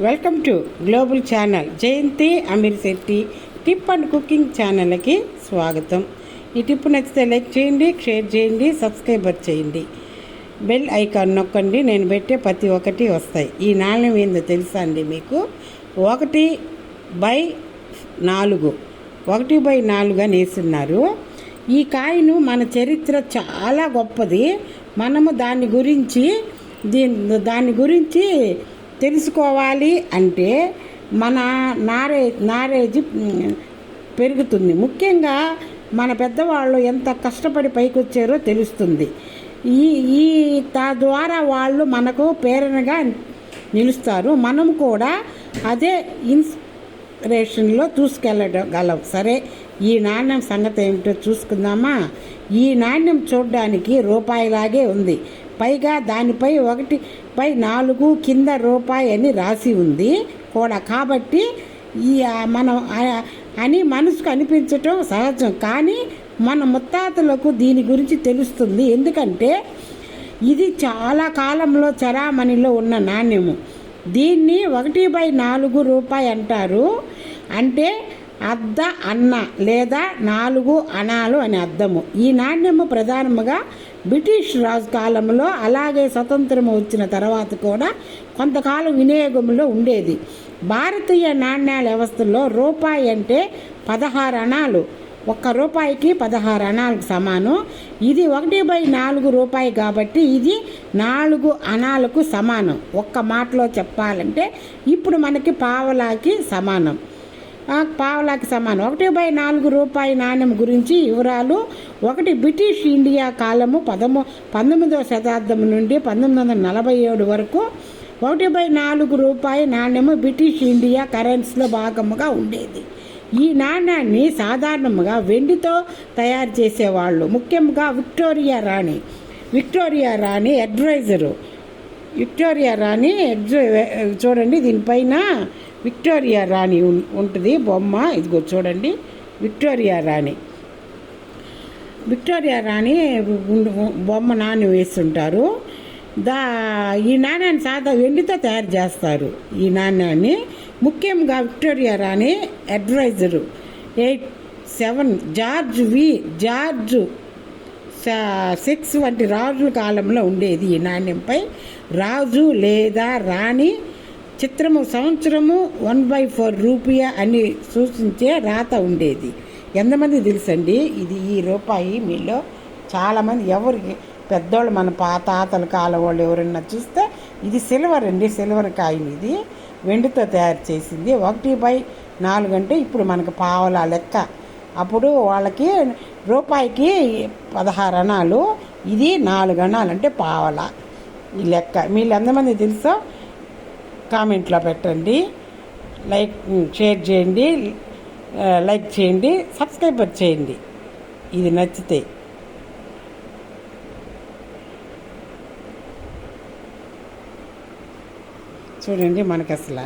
Welcome to global channel Jayanthi Ameer Shetty tip and cooking ఛానల్కి స్వాగతం. ఈ tip నచ్చితే లైక్ చేయండి షేర్ చేయండి సబ్స్క్రైబర్ చేయండి. బెల్ ఐకాన్ నొక్కండి నేను పెట్టే ప్రతి ఒక్కటి వస్తాయి. ఈ నాణ్యం ఏందో తెలుసా అండి మీకు? ఒకటి బై నాలుగు. ఒకటి బై నాలుగు అని వేస్తున్నారు. ఈ కాయను మన చరిత్ర చాలా గొప్పది. మనము దాని గురించి దీని దాని గురించి తెలుసుకోవాలి అంటే మన నారే నారేజ్ పెరుగుతుంది. ముఖ్యంగా మన పెద్దవాళ్ళు ఎంత కష్టపడి పైకి వచ్చారో తెలుస్తుంది. ఈ ఈ తద్వారా వాళ్ళు మనకు ప్రేరణగా నిలుస్తారు. మనం కూడా అదే ఇన్స్ రేషన్లో చూసుకెళ్ళగలం సరే ఈ నాణ్యం సంగతి ఏమిటో చూసుకుందామా? ఈ నాణ్యం చూడడానికి రూపాయిలాగే ఉంది. పైగా దానిపై ఒకటి పై నాలుగు కింద రూపాయి అని రాసి ఉంది కూడా. కాబట్టి ఈ మనం అని మనసుకు అనిపించటం సహజం. కానీ మన ముత్తాతలకు దీని గురించి తెలుస్తుంది. ఎందుకంటే ఇది చాలా కాలంలో చరామణిలో ఉన్న నాణ్యము. దీన్ని ఒకటి బై నాలుగు రూపాయి అంటారు. అంటే అద్ద అన్న లేదా నాలుగు అణాలు అని అర్థము. ఈ నాణ్యము ప్రధానముగా బ్రిటిష్ రాజు కాలంలో అలాగే స్వతంత్రం వచ్చిన తర్వాత కూడా కొంతకాలం వినియోగంలో ఉండేది. భారతీయ నాణ్యాల వ్యవస్థలో రూపాయి అంటే పదహారు అణాలు. ఒక్క రూపాయికి పదహారు అణాలకు సమానం. ఇది ఒకటి బై నాలుగు రూపాయి కాబట్టి ఇది నాలుగు అణాలకు సమానం. ఒక్క మాటలో చెప్పాలంటే ఇప్పుడు మనకి పావలాకి సమానం. పావలాకి సమానం. ఒకటి బై నాలుగు రూపాయి నాణ్యం గురించి వివరాలు ఒకటి బ్రిటిష్ ఇండియా కాలము పదమూ పంతొమ్మిదవ శతాబ్దం నుండి పంతొమ్మిది వందల నలభై ఏడు వరకు ఒకటి బై నాలుగు రూపాయి నాణ్యము బ్రిటిష్ ఇండియా కరెన్సీలో భాగముగా ఉండేది. ఈ నాణ్యాన్ని సాధారణంగా వెండితో తయారు చేసేవాళ్ళు. ముఖ్యంగా విక్టోరియా రాణి. విక్టోరియా రాణి అడ్వైజరు. విక్టోరియా రాణి చూడండి దీనిపైన విక్టోరియా రాణి ఉం- ఉంటుంది బొమ్మ. ఇదిగో చూడండి విక్టోరియా రాణి. విక్టోరియా రాణి బొమ్మ నాణ్యం వేస్తుంటారు. దా ఈ నాణ్యాన్ని సాదా వెండితో తయారు చేస్తారు. ఈ నాణ్యాన్ని ముఖ్యంగా విక్టోరియా రాణి advisor eight seven George V George six వంటి రాజుల కాలంలో ఉండేది ఈ నాణ్యంపై. రాజు లేదా రాణి చిత్రము సంవత్సరము వన్ బై ఫోర్ రూపాయ అని సూచించే రాత ఉండేది. ఎంతమంది తెలుసండి? ఇది ఈ రూపాయి మీలో చాలామంది ఎవరికి పెద్దోళ్ళు మన పా తాతల కాలం వాళ్ళు ఎవరైనా చూస్తే ఇది సిల్వర్ అండి సిల్వర్ కాయిన్ ఇది. వెండితో తయారు చేసింది. ఒకటి బై నాలుగు అంటే ఇప్పుడు మనకు పావలా లెక్క. అప్పుడు వాళ్ళకి రూపాయికి పదహారు అణాలు ఇది నాలుగు అణాలు అంటే పావల ఈ లెక్క. మీరు ఎంతమంది తెలుసో కామెంట్లో పెట్టండి. లైక్ షేర్ చేయండి. లైక్ చేయండి. సబ్స్క్రైబర్ చేయండి. ఇది నచ్చితే. చూడండి మనకి అసలు